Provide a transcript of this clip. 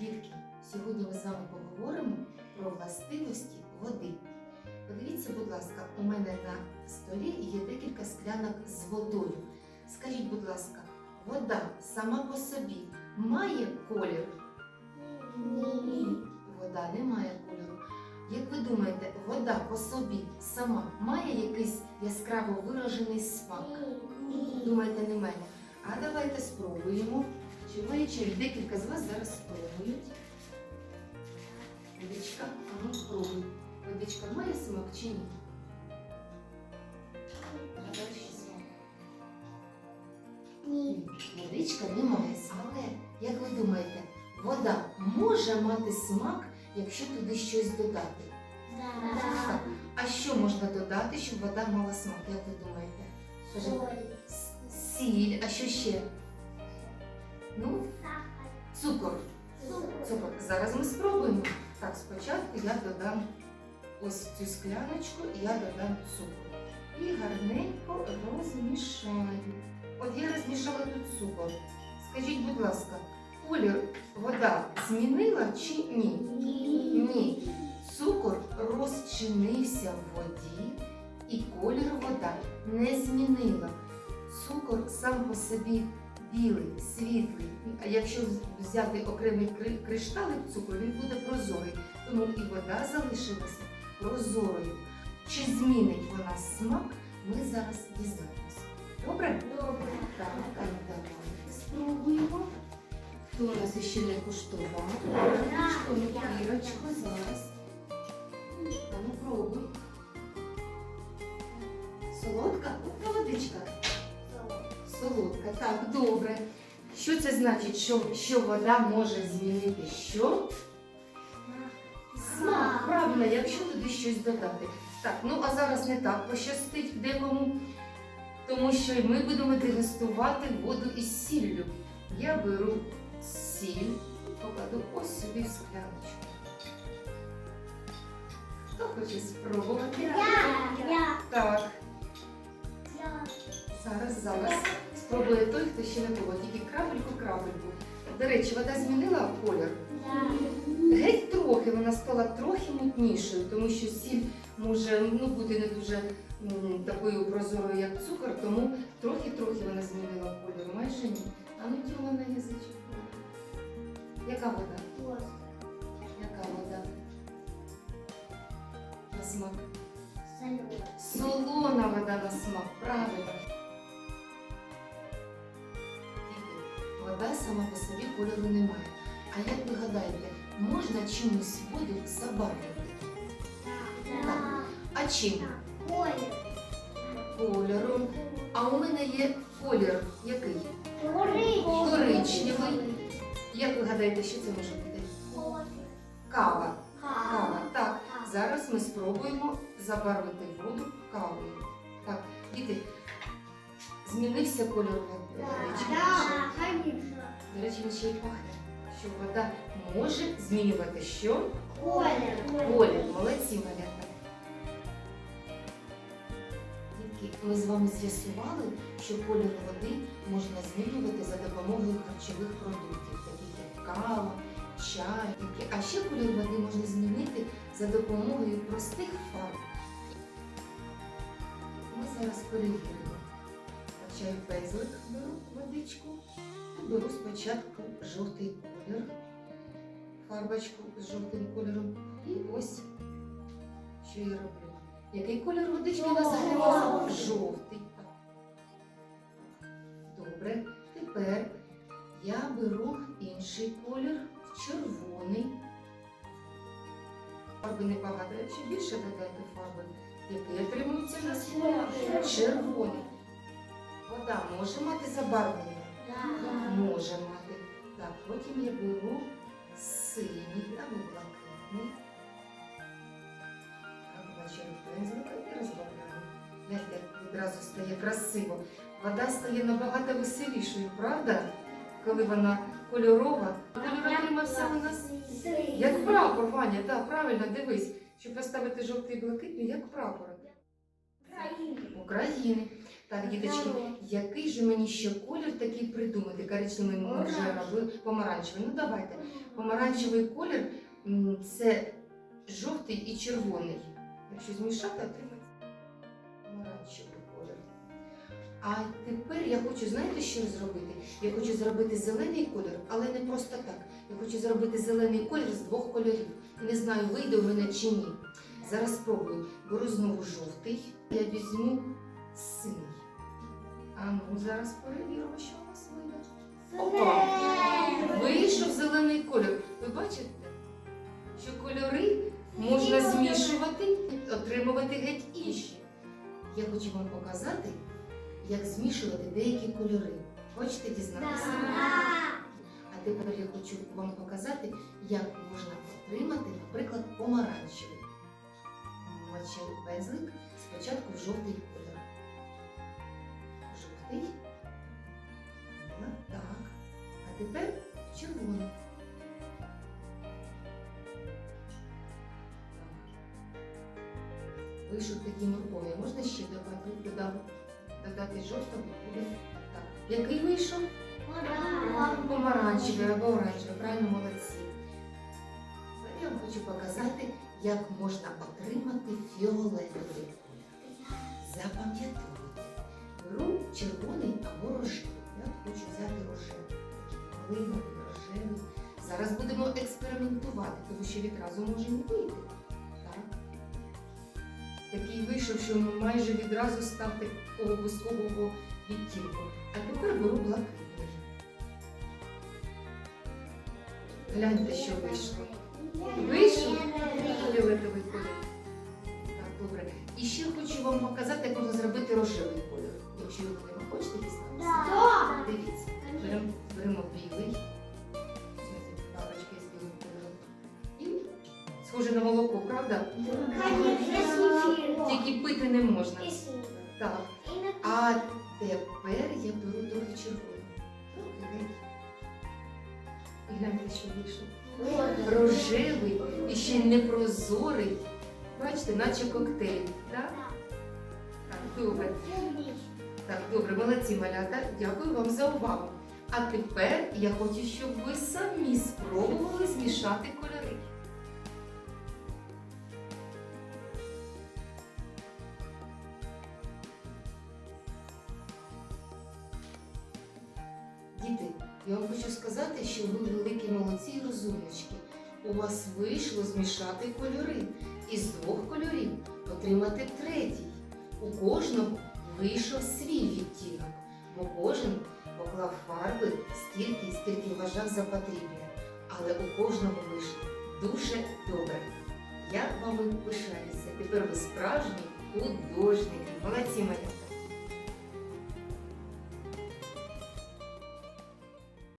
Дітки, сьогодні ми з вами поговоримо про властивості води. Подивіться, будь ласка, у мене на столі є декілька склянок з водою. Скажіть, будь ласка, вода сама по собі має колір? Ні. Вода не має кольору. Як ви думаєте, вода по собі сама має якийсь яскраво виражений смак? Думаєте, не має? А давайте спробуємо. Чи має декілька з вас зараз спробують. Водичка, а ну спробуй. Водичка має смак чи ні? Ні. Водичка не має смаку. Як ви думаєте, вода може мати смак, якщо туди щось додати? Да. А що можна додати, щоб вода мала смак? Як ви думаєте? Скажіть, с- сіль, а що ще? Ну, цукор. Цукор. Зараз ми спробуємо. Так, спочатку я додам ось цю скляночку, і я додам цукор. І гарненько розмішаю. От я розмішала тут цукор. Скажіть, будь ласка, колір вода змінила чи ні? Ні. Цукор розчинився в воді, і колір вода не змінила. Цукор сам по собі білий, світлий. А якщо взяти окремий кришталик цукру, він буде прозорий. Тому і вода залишилася прозорою. Чи змінить вона смак, ми зараз дізнаємося. Добре? Добре. Так, ну давайте спробуємо. Хто у нас ще не куштував? Ну, Кірочко, зараз. Ну пробуй. Солодка? Водичка. Солодка, так, добре. Що це значить, що, що вода може змінити? Що? Смак, правильно, якщо туди щось додати. Так, ну а зараз не так пощастить декому, тому що ми будемо дегустувати воду із сіллю. Я беру сіль, покладу ось сюди в скляночку. Хто хоче спробувати? Я. Я. Так, Я. зараз, зараз. Спробує той, хто ще не було. Тільки крапельку, крапельку. До речі, вода змінила колір. Геть трохи вона стала трохи мутнішою, тому що сіль може ну, бути не дуже м, такою прозорою, як цукор, тому трохи-трохи вона змінила колір. Майже ні. А ну тіла на язичок. Яка вода? Яка вода? На смак. Солона вода на смак, правильно. Сама по собі кольору не має. А як ви гадаєте, можна чимось воду забарвити? Да. А чим? Колір. Кольором. А у мене є колір який? Коричневий. Як ви гадаєте, що це може бути? Кава. Кава. Так. Зараз ми спробуємо забарвити воду кавою. Так, діти, змінився кольор води. До речі, він ще й пахне. Що вода може змінювати що? Колір. Молодці, малята. Дітки, ми з вами з'ясували, що колір води можна змінювати за допомогою харчових продуктів, таких як кава, чай. Дітки, А ще колір води можна змінити за допомогою простих фарб. Ми зараз перевіримо. Качаю пензлик, беру водичку. і Беру спочатку жовтий колір, фарбочку з жовтим кольором. І ось що я роблю. Який колір водички у нас Жовтий. Жовтий. Добре. Тепер я беру інший колір, червоний. Фарби небагато, якщо більше додати фарби, який отримується у нас? Червоний. Вода може мати забарвлення? Може мати. Так, потім я беру синій або блакитний. Так, і розбавляю. Гляньте, як відразу стає красиво. Вода стає набагато веселішою, правда? Коли вона кольорова. Кольор отримався у нас як прапор, Ваня, так, правильно, дивись. Щоб поставити жовтий і блакитний, як прапор України. Так, діточки, який же мені ще колір такий придумати? Коричневий ми вже робили, помаранчевий. Ну давайте. Помаранчевий колір це жовтий і червоний. Якщо змішати, отримається помаранчевий колір. А тепер я хочу, знаєте, що зробити? Я хочу зробити зелений колір, але не просто так. Я хочу зробити зелений колір з двох кольорів. Не знаю, вийде у мене чи ні. Зараз спробую. Беру знову жовтий. Я візьму синій. А ну зараз перевіримо, що у нас вийде. Опа! Вийшов зелений колір. Ви бачите, що кольори можна змішувати, і отримувати геть інші. Я хочу вам показати, як змішувати деякі кольори. Хочете дізнатися? А тепер я хочу вам показати, як можна отримати, наприклад, помаранчевий. Мочив пензлик спочатку в жовтий колір. Так. Вийшов такий. Можна ще додати, додати, додати жовтого? Буде так. Який вийшов? Помаранчевий або оранжевий, правильно молодці. Я вам хочу показати, як можна отримати фіолетовий колір. Запам'ятовуйте. Беру червоний або рожевий. Я хочу взяти рожевий. Малиновий, рожевий. Зараз будемо експериментувати, тому що відразу може не вийти. Так? Такий вийшов, що майже відразу став такого високого відтінку. А тепер беру блакитний. Гляньте, що вийшло. Вийшов фіолетовий колір. Так, добре. І ще хочу вам показати, як можна зробити рожевий колір. Якщо ви не хочете дізнатися. Не можна. Так. А тепер я беру трохи червоного. Трохи. І гляньте, що вийшло. Рожевий і ще й непрозорий. Бачите, наче коктейль. Так? Так, добре. Так, добре, молодці малята. Дякую вам за увагу. А тепер я хочу, щоб ви самі спробували змішати кольори. Діти, я вам хочу сказати, що ви великі молодці і розумнички. У вас вийшло змішати кольори. Із двох кольорів отримати третій. У кожного вийшов свій відтінок, бо кожен поклав фарби стільки, скільки вважав за потрібне. Але у кожного вийшло дуже добре. Я вами пишаюся. Тепер ви справжні художники. Молодці, моя.